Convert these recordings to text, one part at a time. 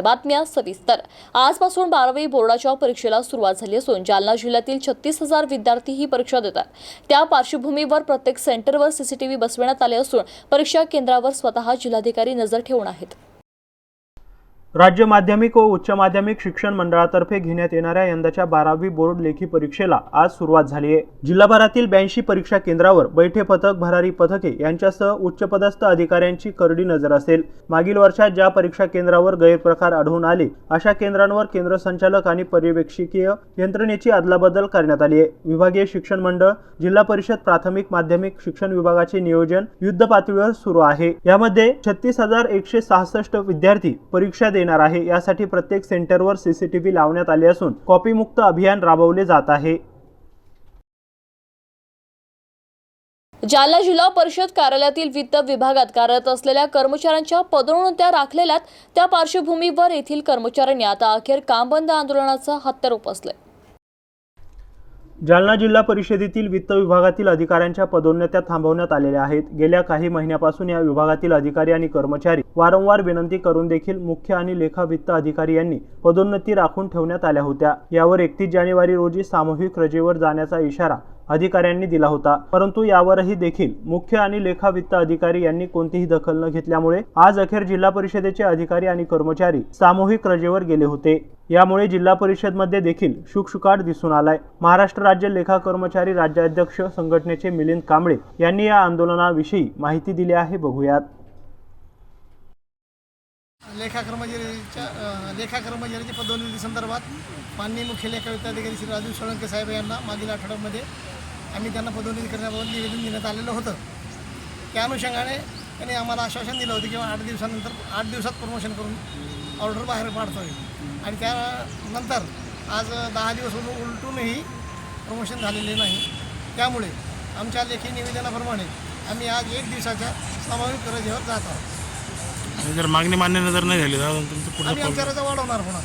आता बातम्या सविस्तर. आजपासून बारावी बोर्डाच्या परीक्षेला सुरुवात झाली असून जालना जिल्ह्यातील छत्तीस हजार विद्यार्थी ही परीक्षा देतात. त्या पार्श्वभूमीवर प्रत्येक सेंटरवर सीसीटीव्ही बसविण्यात आले असून परीक्षा केंद्रावर स्वतः जिल्हाधिकारी नजर ठेवून आहेत. राज्य माध्यमिक व उच्च माध्यमिक शिक्षण मंडळातर्फे घेण्यात येणाऱ्या यंदाच्या बारावी बोर्ड लेखी परीक्षेला आज सुरुवात झाली आहे. जिल्हाभरातील ब्याऐंशी परीक्षा केंद्रावर बैठे पथक भरारी पथके यांच्यासह उच्चपदस्थ अधिकाऱ्यांची करडी नजर असेल. मागील वर्षात ज्या परीक्षा केंद्रावर गैरप्रकार आढळून आले अशा केंद्रांवर केंद्र संचालक आणि पर्यवेक्षकीय यंत्रणेची अदलाबदल करण्यात आली आहे. विभागीय शिक्षण मंडळ जिल्हा परिषद प्राथमिक माध्यमिक शिक्षण विभागाचे नियोजन युद्ध पातळीवर सुरू आहे. यामध्ये छत्तीस हजार एकशे सहासष्ट विद्यार्थी परीक्षा देणार आहे. यासाठी प्रत्येक सेंटरवर सीसीटीव्ही लावण्यात आले असून कॉपीमुक्त अभियान राबवले जात आहे. जालना जिल्हा परिषद कार्यालयातील वित्त विभागात कार्यरत असलेल्या कर्मचाऱ्यांच्या पदोन्नत्या राखलेल्या त्या पार्श्वभूमीवर येथील कर्मचाऱ्यांनी आता अखेर काम बंद आंदोलनाचा हत्यार उपसले. जालना जिल्हा परिषदेतील वित्त विभागातील अधिकाऱ्यांच्या पदोन्नत्या थांबवण्यात आलेल्या आहेत. गेल्या काही महिन्यापासून या विभागातील अधिकारी आणि कर्मचारी वारंवार विनंती करून देखील मुख्य आणि लेखा वित्त अधिकारी यांनी पदोन्नती राखून ठेवण्यात आल्या होत्या. यावर एकतीस जानेवारी रोजी सामूहिक रजेवर जाण्याचा इशारा अधिकाऱ्यांनी दिला होता. परंतु यावरही देखील मुख्य आणि लेखा वित्त अधिकारी यांनी कोणतीही दखल न घेतल्यामुळे आज अखेर जिल्हा परिषदेचे अधिकारी आणि कर्मचारी सामूहिक रजेवर गेले होते. यामुळे जिल्हा परिषदमध्ये देखील शुकशुकाट दिसून आलाय. महाराष्ट्र राज्य लेखा कर्मचारी राज्याध्यक्ष संघटनेचे मिलिंद कांबळे यांनी या आंदोलनाविषयी माहिती दिली आहे. बघूयात. लेखा कर्मचारीच्या लेखा कर्मचाऱ्याच्या पदोन्नती संदर्भात माननीय मुख्य लेखा वित्त अधिकारी श्री राजू सोळंके साहेब यांना मागील आठवड्यामध्ये आम्ही त्यांना पदोन्नती करण्याबाबत निवेदन देण्यात आलेलं होतं. त्या अनुषंगाने त्यांनी आम्हाला आश्वासन दिलं होतं किंवा आठ दिवसानंतर आठ दिवसात प्रमोशन करून ऑर्डर बाहेर पाडतोय. आणि त्यानंतर आज दहा दिवस उल- उलटूनही प्रमोशन झालेले नाही. त्यामुळे आमच्या लेखी निवेदनाप्रमाणे आम्ही आज एक दिवसाच्या सामाविक रजेवर जात आहोत. जर मागणी मान्य जर नाही झाली तर तुमचं पुढचं आम्ही आमच्या रजा वाढवणार पुन्हा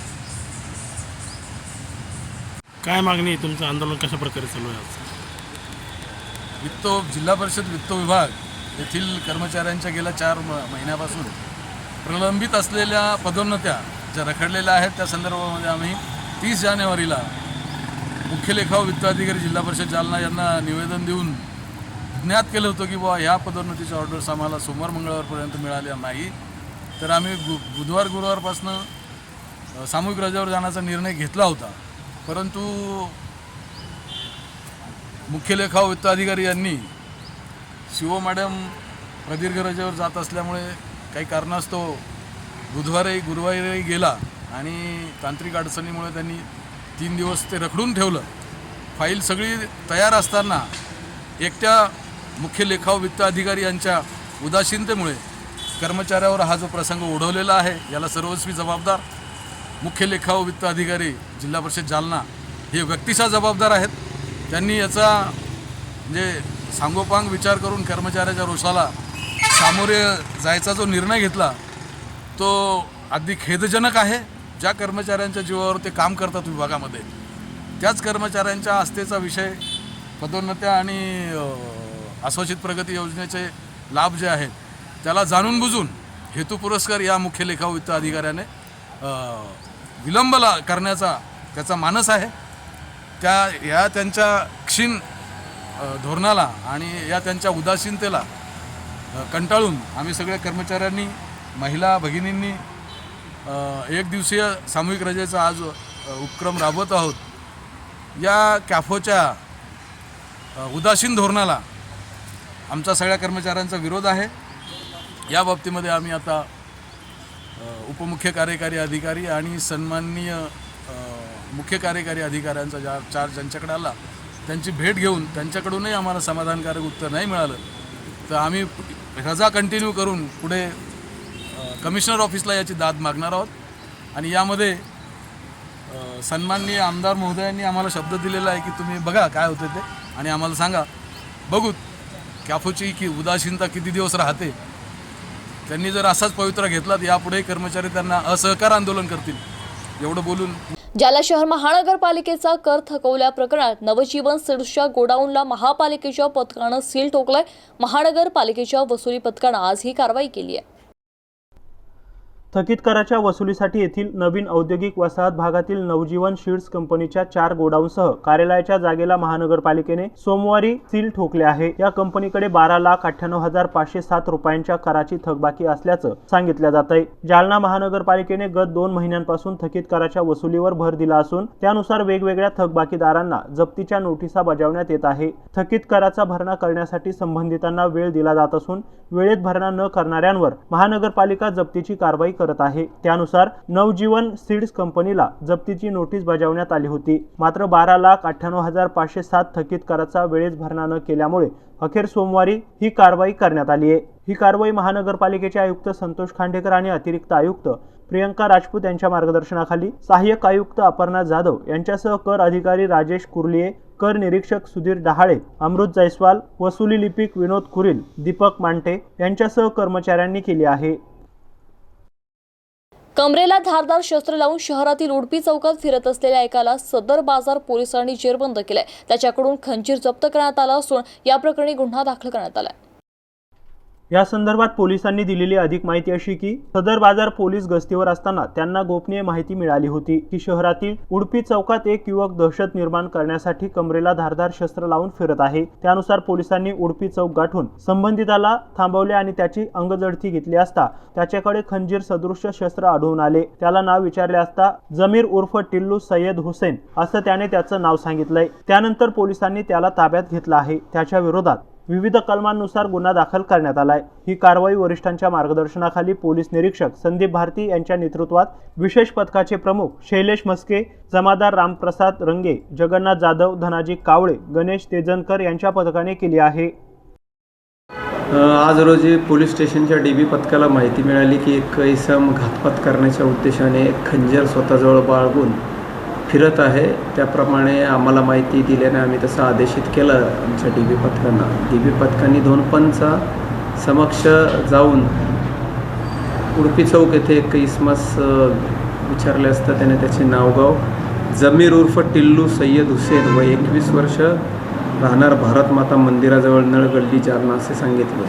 काय मागणी आहे? तुमचं? आंदोलन कशा प्रकारे चालू आहे? वित्त जिल्हा परिषद वित्त विभाग येथील कर्मचाऱ्यांच्या गेल्या चार म महिन्यापासून प्रलंबित असलेल्या पदोन्नत्या ज्या रखडलेल्या आहेत त्या संदर्भामध्ये आम्ही तीस जानेवारीला मुख्य लेखाव वित्त अधिकारी जिल्हा परिषद जालना यांना निवेदन देऊन ज्ञात केलं होतं की बुवा ह्या पदोन्नतीच्या ऑर्डर्स आम्हाला सोमवार मंगळवारपर्यंत मिळाल्या नाही. तर आम्ही गु बुधवार गुरुवारपासनं सामूहिक रजेवर जाण्याचा निर्णय घेतला होता. परंतु मुख्य लेखा वित्त अधिकारी यांनी शिव मॅडम प्रदीर्घ रजेवर जात असल्यामुळे काही कारणास्तव बुधवारही गुरुवारही गेला आणि तांत्रिक अडचणीमुळे त्यांनी तीन दिवस ते रखडून ठेवलं. फाईल सगळी तयार असताना एकट्या मुख्य लेखा वित्त अधिकारी यांच्या उदासीनतेमुळे कर्मचाऱ्यावर हा जो प्रसंग ओढवलेला आहे याला सर्वस्वी जबाबदार मुख्य लेखा वित्त अधिकारी जिल्हा परिषद जालना हे व्यक्तिशः जबाबदार आहेत. त्यांनी याचा म्हणजे सांगोपांग विचार करून कर्मचाऱ्याच्या रोषाला सामोरे जायचा जो निर्णय घेतला तो अगदी खेदजनक आहे. ज्या कर्मचाऱ्यांच्या जीवावर ते काम करतात विभागामध्ये त्याच कर्मचाऱ्यांच्या आस्थेचा विषय पदोन्नत्या आणि अ, अस्वचित प्रगती योजनेचे लाभ जे आहेत त्याला जाणून बुजून हेतू पुरस्कार या मुख्य लेखा वित्त अधिकाऱ्याने विलंब ला करण्याचा त्याचा मानस आहे. त्या या त्यांच्या क्षीण धोरणाला आणि या त्यांच्या उदासीनतेला कंटाळून आम्ही सगळ्या कर्मचाऱ्यांनी महिला भगिनींनी एक दिवसीय सामूहिक रजेचा आज उपक्रम राबवत आहोत. या कॅफोच्या उदासीन धोरणाला आमचा सगळ्या कर्मचाऱ्यांचा विरोध आहे. या बाबतीमध्ये आम्ही आता उपमुख्य कार्यकारी अधिकारी आणि सन्माननीय मुख्य कार्यकारी अधिकाऱ्यांचा ज्या चार्ज ज्यांच्याकडे आला त्यांची भेट घेऊन त्यांच्याकडूनही आम्हाला समाधानकारक उत्तर नाही मिळालं. तर आम्ही रजा कंटिन्यू करून पुढे कमिशनर ऑफिसला याची दाद मागणार आहोत. आणि यामध्ये सन्माननीय आमदार महोदयांनी आम्हाला शब्द दिलेला आहे की तुम्ही बघा काय होतं ते. आणि आम्हाला सांगा बघू कॅफोची की उदासीनता किती दिवस राहते. त्यांनी जर असाच पवित्रा घेतला तर यापुढे कर्मचारी त्यांना असहकार आंदोलन करतील. एवढं बोलून जालना शहर महानगरपालिकेचा कर थकवल्या प्रकरणात नवजीवन सिड्सच्या गोडाऊनला महापालिकेच्या पथकानं सील ठोकलंय. महानगरपालिकेच्या वसुली पथकानं आज ही कारवाई केली आहे. थकीत कराच्या वसुलीसाठी येथील नवीन औद्योगिक वसाहत भागातील नवजीवन शीड्स कंपनीच्या चार गोडाऊनसह कार्यालयाच्या जागेला महानगरपालिकेने सोमवारी सील ठोकले आहे. या कंपनीकडे बारा लाख अठ्ठ्याण्णव हजार पाचशे सात रुपयांच्या कराची थकबाकी असल्याचं सांगितलं जात आहे जालना महानगरपालिकेने गत दोन महिन्यांपासून थकीत कराच्या वसुलीवर भर दिला असून त्यानुसार वेगवेगळ्या थकबाकीदारांना जप्तीच्या नोटिसा बजावण्यात येत आहे. थकीत कराचा भरणा करण्यासाठी संबंधितांना वेळ दिला जात असून वेळेत भरणा न करणाऱ्यांवर महानगरपालिका जप्तीची कारवाई करत आहे. त्यानुसार नवजीवन सीड्स कंपनीला जप्तीची नोटीस बजावण्यात आली होती. मात्र बारा लाख अठ्ठ्याण्णव हजार पाचशे सात थकीत कराचा वेळेस भरणा न केल्यामुळे अखेर सोमवारी ही कारवाई करण्यात आली आहे. ही कारवाई महानगरपालिकेचे आयुक्त संतोष खांडेकर आणि अतिरिक्त आयुक्त प्रियंका राजपूत यांच्या मार्गदर्शनाखाली सहाय्यक आयुक्त अपर्णा जाधव यांच्यासह कर अधिकारी राजेश कुर्लिये कर निरीक्षक सुधीर डहाळे अमृत जयस्वाल वसुली लिपिक विनोद कुरील दीपक मांटे यांच्यासह कर्मचाऱ्यांनी केली आहे. कमरेला धारदार शस्त्र लावून शहरातील उडपी चौकात फिरत असलेल्या एकाला सदर बाजार पोलिसांनी जेरबंद केलाय. त्याच्याकडून खंजीर जप्त करण्यात आला असून या प्रकरणी गुन्हा दाखल करण्यात आलाय. या संदर्भात पोलिसांनी दिलेली अधिक माहिती अशी की सदर बाजार पोलीस गस्तीवर असताना त्यांना गोपनीय माहिती मिळाली होती की शहरातील उडपी चौकात एक युवक दहशत निर्माण करण्यासाठी कमरेला धारदार शस्त्र लावून फिरत आहे. त्यानुसार पोलिसांनी उडपी चौक गाठून संबंधिताला थांबवले आणि त्याची अंगजडती घेतली असता त्याच्याकडे खंजीर सदृश्य शस्त्र आढळून आले. त्याला नाव विचारले असता जमीर उर्फ टिल्लू सय्यद हुसेन असं त्याने त्याचं नाव सांगितलंय. त्यानंतर पोलिसांनी त्याला ताब्यात घेतलं आहे. त्याच्या विरोधात विविध कलमांनुसार गुन्हा दाखल करण्यात आलाय. ही कारवाई वरिष्ठांच्या मार्गदर्शनाखाली पोलीस निरीक्षक संदीप भारती यांच्या नेतृत्वात विशेष पथकाचे प्रमुख शैलेश मस्के जमादार रामप्रसाद रंगे जगन्नाथ जाधव धनाजी कावळे गणेश तेजनकर यांच्या पथकाने केली आहे. आज रोजी पोलीस स्टेशनच्या डी बी पथकाला माहिती मिळाली की एक इसम घातपात करण्याच्या उद्देशाने खंजर स्वतःजवळ बाळगून फिरत आहे. त्याप्रमाणे आम्हाला माहिती दिल्याने आम्ही तसं आदेशित केलं आमच्या डी बी पथकांना. डी बी पथकांनी दोन पंचा समक्ष जाऊन उडपी चौक येथे एक इसमास विचारले असता त्याने त्याचे नावगाव जमीर उर्फ टिल्लू सय्यद हुसेन व एकवीस वर्ष राहणार भारत माता मंदिराजवळ नळगल्ली जालना असे सांगितले.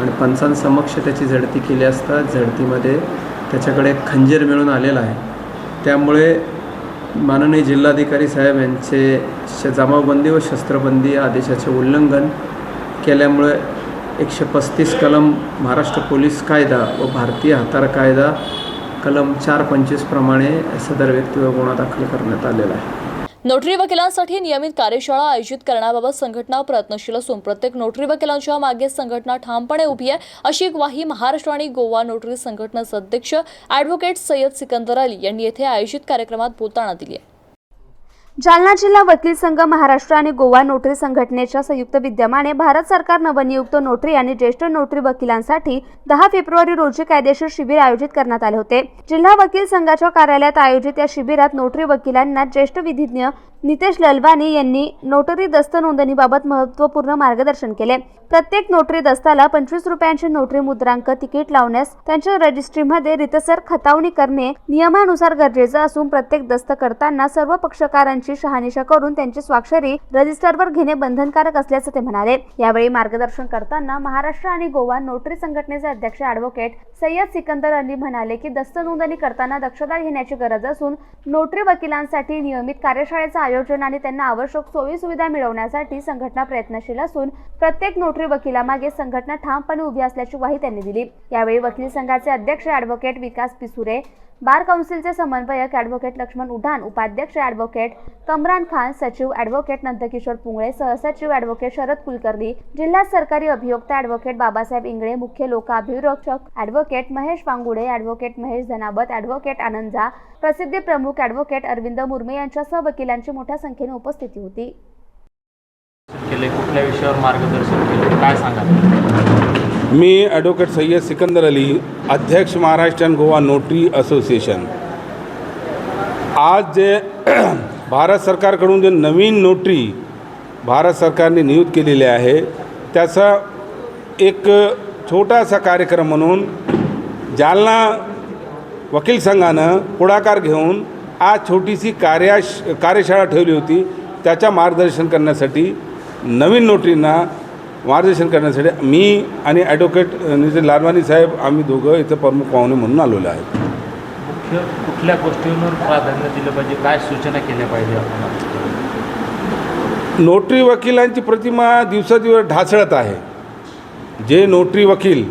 आणि पंचांसमक्ष त्याची झडती केली असता झडतीमध्ये त्याच्याकडे एक खंजीर मिळून आलेला आहे. त्यामुळे माननीय जिल्हाधिकारी साहेब यांचे श जमावबंदी व शस्त्रबंदी आदेशाचे उल्लंघन केल्यामुळे एकशे पस्तीस कलम महाराष्ट्र पोलीस कायदा व भारतीय हातार कायदा कलम चार पंचवीसप्रमाणे सदर व्यक्तीवर गुन्हा दाखल करण्यात आलेला आहे. नोटरी वकिलांसाठी नियमित कार्यशाळा आयोजित करण्याबाबत संघटना प्रयत्नशील असून प्रत्येक नोटरी वकिलांच्या मागे संघटना ठामपणे उभी आहे अशी ग्वाही महाराष्ट्र आणि गोवा नोटरी संघटनेचे अध्यक्ष ॲडव्होकेट सय्यद सिकंदर अली यांनी येथे आयोजित कार्यक्रमात बोलताना दिली आहे. जालना जिल्हा वकील संघ महाराष्ट्र आणि गोवा नोटरी संघटनेच्या संयुक्त विद्यमाने भारत सरकार नवनियुक्त नोटरी आणि ज्येष्ठ नोटरी वकिलांसाठी दहा फेब्रुवारी रोजी कायदेशीर शिबिर आयोजित करण्यात आले होते. जिल्हा वकील संघाच्या कार्यालयात आयोजित या शिबिरात नोटरी वकिलांना ज्येष्ठ विधिज्ञ नितेश ललवानी यांनी नोटरी दस्त नोंदणीबाबत महत्त्वपूर्ण मार्गदर्शन केले. प्रत्येक नोटरी दस्ताला पंचवीस रुपयांचे नोटरी मुद्रांक तिकीट लावण्यास त्यांच्या रजिस्ट्रीमध्ये रितसर खतावणी करणे नियमानुसार गरजेचं असून प्रत्येक दस्त करताना सर्व पक्षकारांची शहानिशा करून त्यांची स्वाक्षरी रजिस्टरवर घेणे बंधनकारक असल्याचं ते म्हणाले. यावेळी मार्गदर्शन करताना महाराष्ट्र आणि गोवा नोटरी संघटनेचे अध्यक्ष ॲडव्होकेट सय्यद सिकंदर अली म्हणाले की दस्त नोंदणी करताना दक्षता घेण्याची गरज असून नोटरी वकिलांसाठी नियमित कार्यशाळेचं आयोजन आणि त्यांना आवश्यक सोयी सुविधा मिळवण्यासाठी संघटना प्रयत्नशील असून प्रत्येक नोटरी वकिलामागे संघटना ठामपणे उभी असल्याची ग्वाही त्यांनी दिली. यावेळी वकील संघाचे अध्यक्ष ऍडव्होकेट विकास पिसुरे बार काउन्सिलचे समन्वयक ॲडव्होकेट लक्ष्मण उढाण उपाध्यक्ष ॲडव्होकेट कमरान खान सचिव ॲडव्होकेट नंदकिशोर पुंगळे सहसचिव ॲडव्होकेट शरद कुलकर्णी जिल्हा सरकारी अभियोक्ता ॲडव्होकेट बाबासाहेब इंगळे मुख्य लोक अभिरक्षक advocate Mahesh Pangude advocate Mahesh Dhanabat advocate Ananda प्रसिद्ध प्रसिद्धी प्रमुख ॲडव्होकेट अरविंद मुर्मे यांच्यासह वकिलांची मोठ्या संख्येने उपस्थिती होती. केले कुठल्या विषयावर मार्गदर्शन केले काय सांगा मी ॲडव्होकेट सय्यद सिकंदर अली अध्यक्ष Maharashtra and Goa notary association आज जे भारत सरकारकडून जे नवीन नोटरी भारत सरकारने नियुक्त केलेली आहे त्याचा एक छोटासा कार्यक्रम म्हणून जालना वकील संघानं पुढाकार घेऊन आज छोटीशी कार्याश कार्यशाळा ठेवली होती. त्याच्या मार्गदर्शन करण्यासाठी नवीन नोटरींना मार्गदर्शन करण्यासाठी मी आणि ॲडव्होकेट नितीन लालवानी साहेब आम्ही दोघं इथं प्रमुख पाहुणे म्हणून आलेलो आहे. मुख्य कुठल्या गोष्टींवर प्राधान्य दिलं पाहिजे? काय सूचना केल्या पाहिजे आपण नोटरी वकिलांची प्रतिमा दिवसादिवस ढासळत आहे. जे नोटरी वकील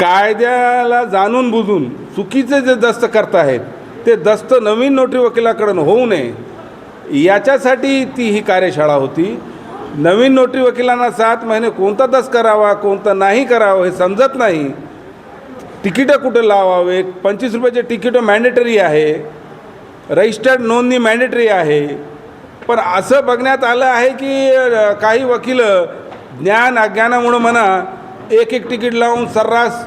कायद्याला जाणून बुजून चुकीचे जे दस्त करताहेत ते दस्त नवीन नोटरी वकिलाकडून होऊ नये याच्यासाठी ती ही कार्यशाळा होती. नवीन नोटरी वकिलांना सात महिने कोणता दस करावा कोणता नाही करावं हे समजत नाही. तिकीटं कुठं लावावे? पंचवीस रुपयाचे तिकीटं मॅन्डेटरी आहे. रजिस्टर्ड नोंदणी मॅन्डेटरी आहे. पण असं बघण्यात आलं आहे की काही वकील ज्ञान अज्ञानामुळं म्हणा एक एक तिकीट लावून सर्रास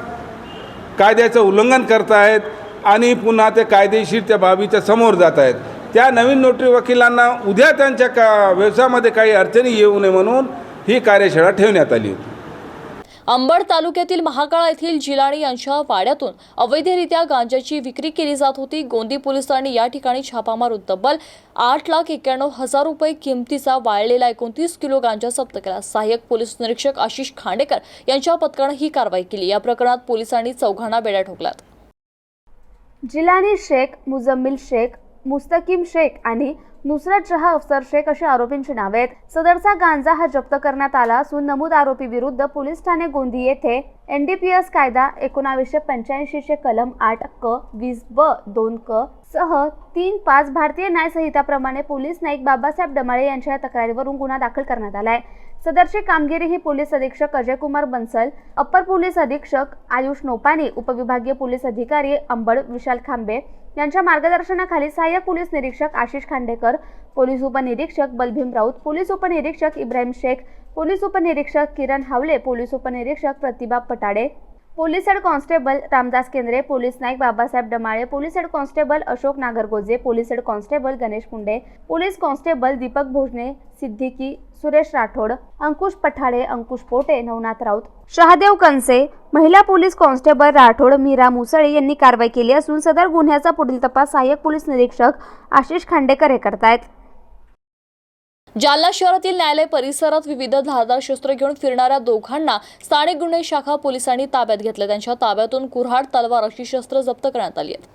कायद्याचं उल्लंघन करत आहेत आणि पुन्हा ते कायदेशीर त्या बाबीच्या समोर जात आहेत त्या नवीन नोटरी वकिलांना उद्या त्यांच्या का व्यवसायामध्ये काही अडचणी येऊ नये म्हणून ही कार्यशाळा ठेवण्यात आली होती. अंबड तालुक्यातील महाकाळा येथील जिलाणी यांच्या वाड्यातून अवैधरित्या गांजाची विक्री केली जात होती. गोंदी पोलिसांनी या ठिकाणी छापा मारून तब्बल आठ लाख एक्क्याण्णव हजार रुपये किमतीचा वाळलेला एकोणतीस किलो गांजा जप्त केला. सहाय्यक पोलीस निरीक्षक आशिष खांडेकर यांच्या पथकानं ही कारवाई केली. या प्रकरणात पोलिसांनी चौघांना बेड्या ठोकल्यात. जिलानी शेख मुजम्मिल शेख मुस्तकीम शेख आणि नुसरत शहा अफसर शेख अशी आरोपींची नावे आहेत. सदरचा गांजा हा जप्त करण्यात आला असून नमूद आरोपी विरुद्ध पोलीस ठाणे गोंदी येथे एनडीपीएस कायदा एकोणावीसशे पंच्याऐंशीचे कलम आठ क वीस ब दोन क सह तीन पाच भारतीय न्यायसंहिताप्रमाणे पोलीस नाईक बाबासाहेब डमाळे यांच्या या तक्रारीवरून गुन्हा दाखल करण्यात आलाय. सदरची कामगिरी ही पोलीस अधीक्षक अजय कुमार बन्सल अप्पर पोलीस अधीक्षक आयुष नोपानी उपविभागीय पोलीस अधिकारी अंबड विशाल खांबे यांच्या मार्गदर्शनाखाली सहाय्यक पोलीस निरीक्षक आशिष खांडेकर पोलीस उपनिरीक्षक बलभीम राऊत पोलीस उपनिरीक्षक इब्राहिम शेख पोलीस उपनिरीक्षक किरण हावले पोलीस उपनिरीक्षक Pratibha Patade police head constable Ramdas Kendre police Naik Babasaheb Damale police head constable Ashok Nagargoje police head constable Ganesh Kunde police constable Deepak Bhojane Siddiqui Suresh Rathod Ankush Pathade Ankush Pote Navnath Raut Shahadev Kanse महिला police constable Rathod Meera Musale यांनी कारवाई केली असून सदर गुन्ह्याचा पुढील तपास सहाय्यक पोलीस निरीक्षक आशिष खांडेकर हे करतायत. जालना शहरातील न्यायालय परिसरात विविध धारदार शस्त्र घेऊन फिरणाऱ्या दोघांना स्थानिक गुन्हे शाखा पोलिसांनी ताब्यात घेतलं. त्यांच्या ताब्यातून कुऱ्हाड तलवार अशी शस्त्र जप्त करण्यात आली आहेत.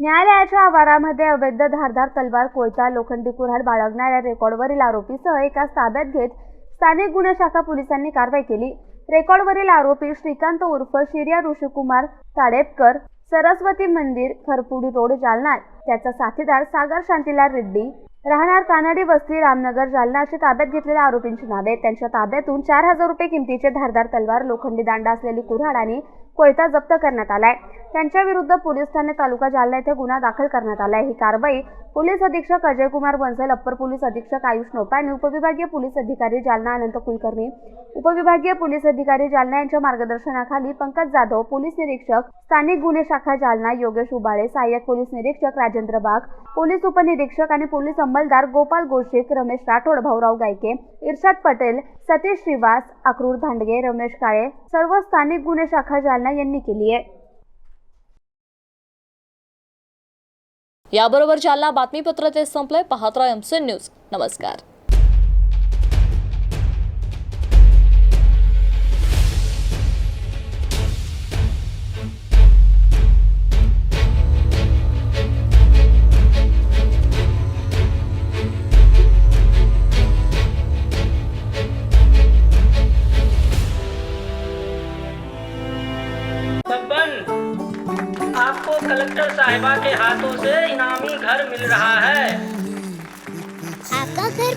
न्यायालयाच्या आवारामध्ये अवैध धारदार तलवार कोयता लोखंडी कुऱ्हाड बाळगणाऱ्या रेकॉर्डवरील आरोपीसह एकाच ताब्यात घेत स्थानिक गुन्हे शाखा पोलिसांनी कारवाई केली. रेकॉर्डवरील आरोपी श्रीकांत उर्फ शिर्या ऋषिकुमार ताडेपकर सरस्वती मंदिर खरपुडी रोड जालना त्याचा साथीदार सागर शांतीलाल रेड्डी राहणार कानडी वस्ती रामनगर जालना अशी ताब्यात घेतलेल्या आरोपींची नावे. त्यांच्या ताब्यातून चार हजार रुपये किमतीचे धारदार तलवार लोखंडी दांडा असलेली कुऱ्हाड आणि कोयता जप्त करण्यात आलाय. त्यांच्या विरुद्ध पोलीस ठाणे तालुका जालना येथे गुन्हा दाखल करण्यात आलाय. ही कारवाई पोलीस अधीक्षक अजय कुमार बन्सल अप्पर पोलीस अधीक्षक आयुष नोपानी उपविभागीय पोलीस अधिकारी जालना अनंत कुलकर्णी उपविभागीय पोलीस अधिकारी जालना यांच्या मार्गदर्शनाखाली पंकज जाधव पोलीस निरीक्षक स्थानिक गुन्हे शाखा जालना योगेश उबाळे सहाय्यक पोलीस निरीक्षक राजेंद्र बाग पोलीस उपनिरीक्षक आणि पोलीस अंमलदार गोपाल गोशिक रमेश राठोड भाऊराव गायके इर्शाद पटेल सतीश श्रीवास अक्रूर धांडगे रमेश काळे सर्व स्थानिक गुन्हे शाखा जालना यांनी केली आहे. याबरोबर जालना बातमीपत्र ते संपलंय. पाहत राहा एमसीएन न्यूज नमस्कार.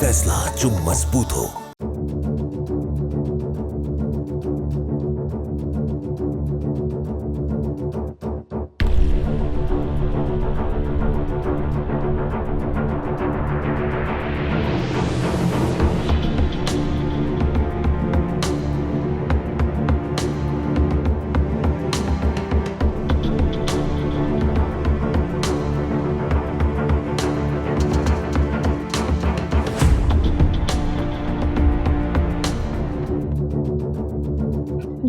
फैसला जो मजबूत हो।